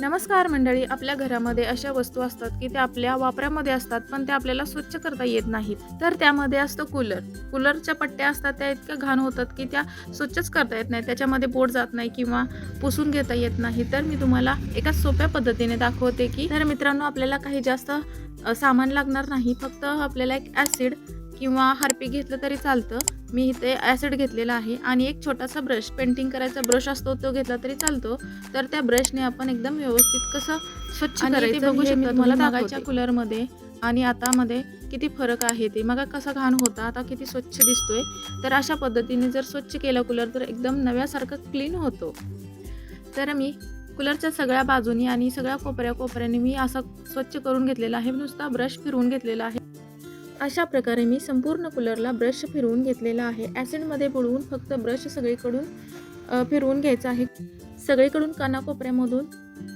नमस्कार मंडळी आपल्या घरामध्ये अशा वस्तू असतात की त्या आपल्या वापरामध्ये असतात पण त्या आपल्याला स्वच्छ करता येत नाहीत. तर त्यामध्ये असतो कूलर. कूलरच्या पट्ट्या असतात त्या इतक्या घाण होतात की त्या स्वच्छच करता येत नाही त्याच्यामध्ये बोट जात नाही किंवा पुसून घेता येत नाही. तर मी तुम्हाला एका सोप्या पद्धतीने दाखवते की तर मित्रांनो आपल्याला काही जास्त सामान लागणार नाही. फक्त आपल्याला एक ॲसिड किंवा हार्पिक घेतलं तरी चालतं. मी इथे ॲसिड घेतलेला आहे आणि एक छोटासा ब्रश पेंटिंग करायचा ब्रश असतो तो घेतला तरी चालतो. तर त्या ब्रशने आपण एकदम व्यवस्थित कसं स्वच्छ करायचं बघू शकता दाखवच्या मागवते. कूलरमध्ये आणि आतामध्ये किती फरक आहे ते. मग कसा घाण होता आता किती स्वच्छ दिसतोय. तर अशा पद्धतीने जर स्वच्छ केला कूलर तर एकदम नव्यासारखं क्लीन होतो. तर मी कूलरच्या सगळ्या बाजूनी आणि सगळ्या कोपऱ्या कोपऱ्याने मी असा स्वच्छ करून घेतलेला आहे. नुसता ब्रश फिरवून घेतलेला आहे. अशा प्रकारे मी संपूर्ण कूलरला ब्रश फिरवून घेतलेला आहे. ॲसिडमध्ये बुडवून फक्त ब्रश सगळीकडून फिरवून घ्यायचा आहे. सगळीकडून कानाकोपऱ्यामधून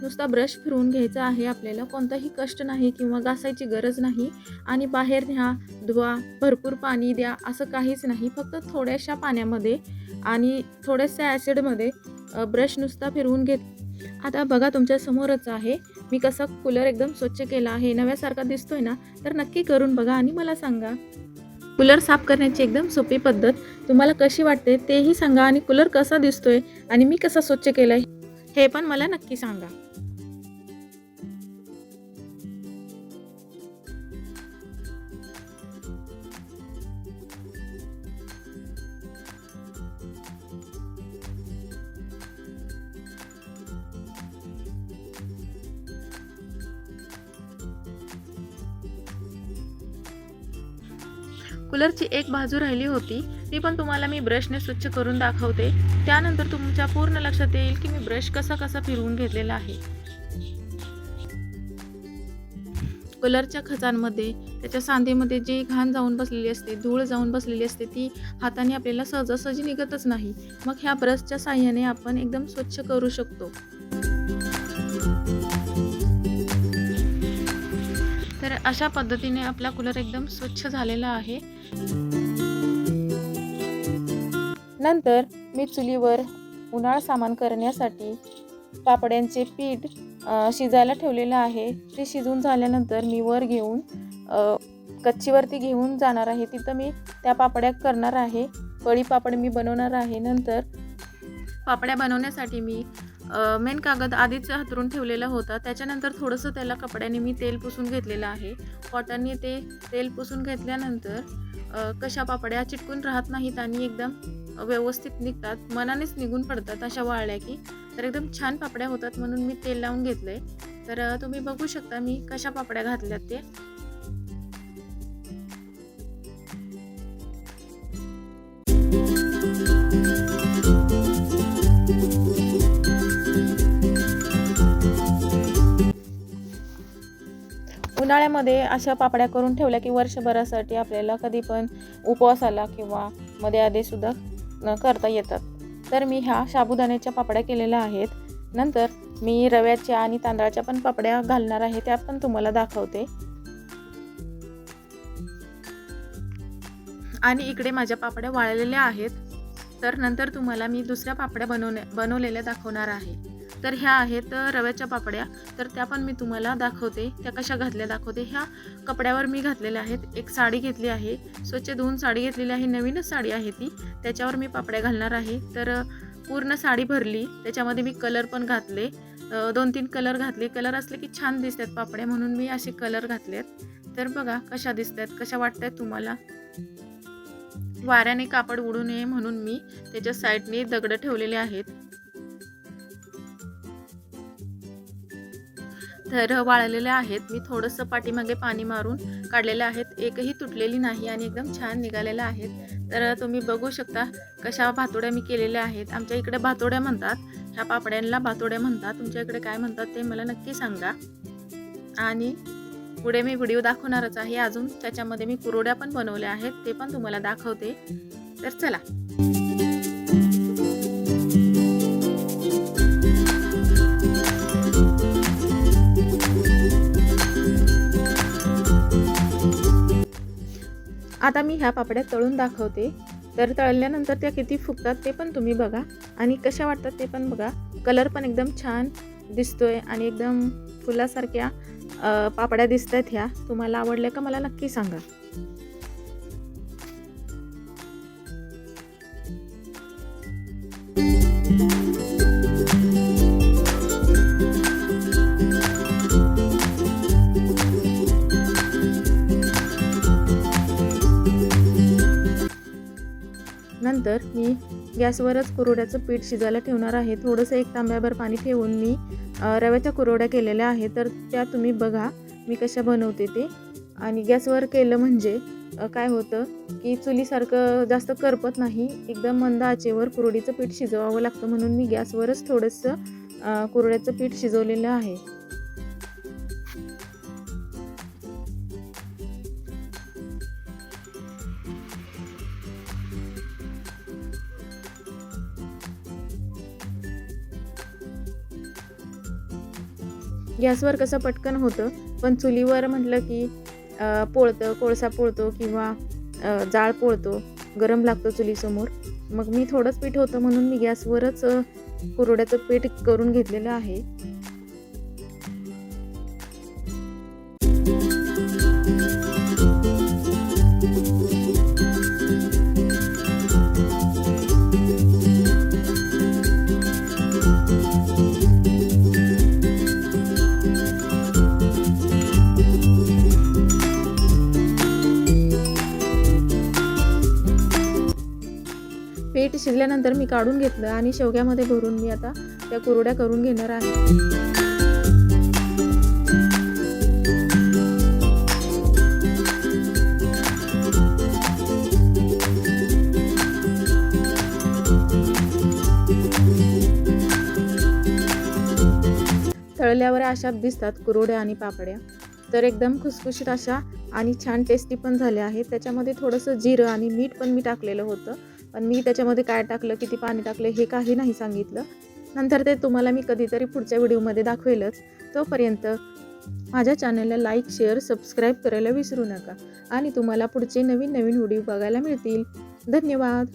नुसता ब्रश फिरवून घ्यायचा आहे आपल्याला. कोणताही कष्ट नाही किंवा घासायची गरज नाही. आणि बाहेर न्या धुवा भरपूर पाणी द्या असं काहीच नाही. फक्त थोड्याशा पाण्यामध्ये आणि थोड्याशा ॲसिडमध्ये ब्रश नुसता फिरवून घेत. आता बघा तुमच्या समोरच आहे. मी कसा कूलर एकदम स्वच्छ केला आहे नव्यासारखा दिसतोय ना तर नक्की करून बघा आणि मला सांगा. कूलर साफ करण्याची एकदम सोपी पद्धत तुम्हाला कशी वाटते तेही सांगा आणि कूलर कसा दिसतोय आणि मी कसा स्वच्छ केला हे पण मला नक्की सांगा. कूलरची एक बाजू राहिली होती ती पण तुम्हाला मी ब्रशने स्वच्छ करून दाखवते. त्यानंतर तुमच्या पूर्ण लक्षात येईल की मी ब्रश कसा कसा फिरवून घेतलेला आहे. कूलरच्या खचांमध्ये त्याच्या सांधेमध्ये जी घाण जाऊन बसलेली असते धूळ जाऊन बसलेली असते ती हाताने आपल्याला सहजासहजी निघतच नाही. मग ह्या ब्रशच्या साह्याने आपण एकदम स्वच्छ करू शकतो. तर अशा पद्धतीने आपला कूलर एकदम स्वच्छ झालेला आहे. नंतर मी चुलीवर उन्हाळ सामान करण्यासाठी पापड्यांचे पीठ शिजायला ठेवलेलं आहे. ते शिजून झाल्यानंतर मी वर घेऊन कच्चीवरती घेऊन जाणार आहे. तिथं मी त्या पापड्या करणार आहे. पळी पापड मी बनवणार आहे. नंतर पापड्या बनवण्यासाठी मी मेन कागद आधीच हातरून ठेवलेला होता. त्याच्यानंतर थोडंसं त्याला कपड्याने मी तेल पुसून घेतलेलं आहे. कॉटनने ते तेल पुसून घेतल्यानंतर कशा पापड्या चिटकून राहत नाहीत आणि एकदम व्यवस्थित निघतात. मनानेच निघून पडतात अशा वाळल्या की. तर एकदम छान पापड्या होतात म्हणून मी तेल लावून घेतलंय. तर तुम्ही बघू शकता मी कशा पापड्या घातल्यात ते. उन्हाळ्यामध्ये अशा पापड्या करून ठेवल्या की वर्षभरासाठी आपल्याला कधी पण उपवासाला किंवा मध्ये आधी सुद्धा करता येतात. तर मी ह्या साबुदाण्याच्या पापड्या केलेल्या आहेत. नंतर मी रव्याच्या आणि तांदळाच्या पण पापड्या घालणार आहे त्या पण तुम्हाला दाखवते. आणि इकडे माझ्या पापड्या वाळलेल्या आहेत. तर नंतर तुम्हाला मी दुसऱ्या पापड्या बनवण्या बनवलेल्या दाखवणार आहे. तर ह्या आहेत रव्याच्या पापड्या. तर त्या पण मी तुम्हाला दाखवते. त्या कशा घातल्या दाखवते. ह्या कपड्यावर मी घातलेल्या आहेत. एक साडी घेतली आहे. स्वच्छ धुवून साडी घेतलेली आहे. नवीनच साडी आहे ती. त्याच्यावर मी पापड्या घालणार आहे. तर पूर्ण साडी भरली. त्याच्यामध्ये मी कलर पण घातले. दोन तीन कलर घातले. कलर असले की छान दिसतात पापड्या म्हणून मी असे कलर घातलेत. तर बघा कशा दिसतात कशा वाटतात तुम्हाला. वाऱ्याने कापड उडू नये म्हणून मी त्याच्या साईडने दगड ठेवलेले आहेत. थर वाळलेले आहेत. मी थोडंसं पाठीमागे पाणी मारून काढलेले आहेत. एकही तुटलेली नाही आणि एकदम छान निघालेल्या आहेत. तर तुम्ही बघू शकता कशा भातोड्या मी केलेल्या आहेत. आमच्या इकडे भातोड्या म्हणतात. ह्या पापड्यांना भातोड्या म्हणतात. तुमच्या इकडे काय म्हणतात ते मला नक्की सांगा. आणि पुढे मी व्हिडिओ दाखवणारच आहे. अजून त्याच्यामध्ये मी कुरोड्या पण बनवल्या आहेत. ते पण तुम्हाला दाखवते. तर चला. आता मी ह्या पापड्या तळून दाखवते. तर तळल्यानंतर त्या किती फुगतात ते पण तुम्ही बघा. आणि कशा वाटतात ते पण बघा. कलर पण एकदम छान दिसतोय आणि एकदम फुलासारख्या पापड्या दिसत आहेत ह्या. तुम्हाला आवडल्या का मला नक्की सांगा. नंतर मी गॅसवरच कुरोड्याचं पीठ शिजायला ठेवणार आहे. थोडंसं एक तांब्याभर पाणी ठेवून मी रव्याच्या कुरोड्या केलेल्या आहे तर त्या तुम्ही बघा मी कशा बनवते ते. आणि गॅसवर केलं म्हणजे काय होतं की चुलीसारखं जास्त करपत नाही. एकदम मंद आचेवर कुरोडीचं पीठ शिजवावं लागतं म्हणून मी गॅसवरच थोडंसं कुरोड्याचं कुरड्याचं पीठ शिजवलेलं आहे. गॅसवर कसं पटकन होतं पण चुलीवर म्हटलं की पोळतं कोळसा पोळतो किंवा जाळ पोळतो गरम लागतं चुलीसमोर. मग मी थोडंच पीठ होतं म्हणून मी गॅसवरच कुरड्याचं कुरवड्याचं पीठ करून घेतलेलं आहे. शिजल्यानंतर मी काढून घेतलं आणि शेवग्यामध्ये भरून मी आता त्या कुरड्या करून घेणार आहे. तळल्यावर अशा दिसतात कुरोड्या आणि पापड्या. तर एकदम खुसखुशीत अशा आणि छान टेस्टी पण झाल्या आहेत. त्याच्यामध्ये थोडंसं जिरं आणि मीठ पण मी टाकलेलं होतं. पण मी त्याच्यामध्ये काय टाकलं किती पाणी टाकलं हे काही नाही सांगितलं. नंतर ते तुम्हाला मी कधीतरी पुढच्या व्हिडिओमध्ये दाखवेलच. तोपर्यंत माझ्या चॅनलला लाईक शेअर सबस्क्राईब करायला विसरू नका. आणि तुम्हाला पुढचे नवीन नवीन व्हिडिओ बघायला मिळतील. धन्यवाद!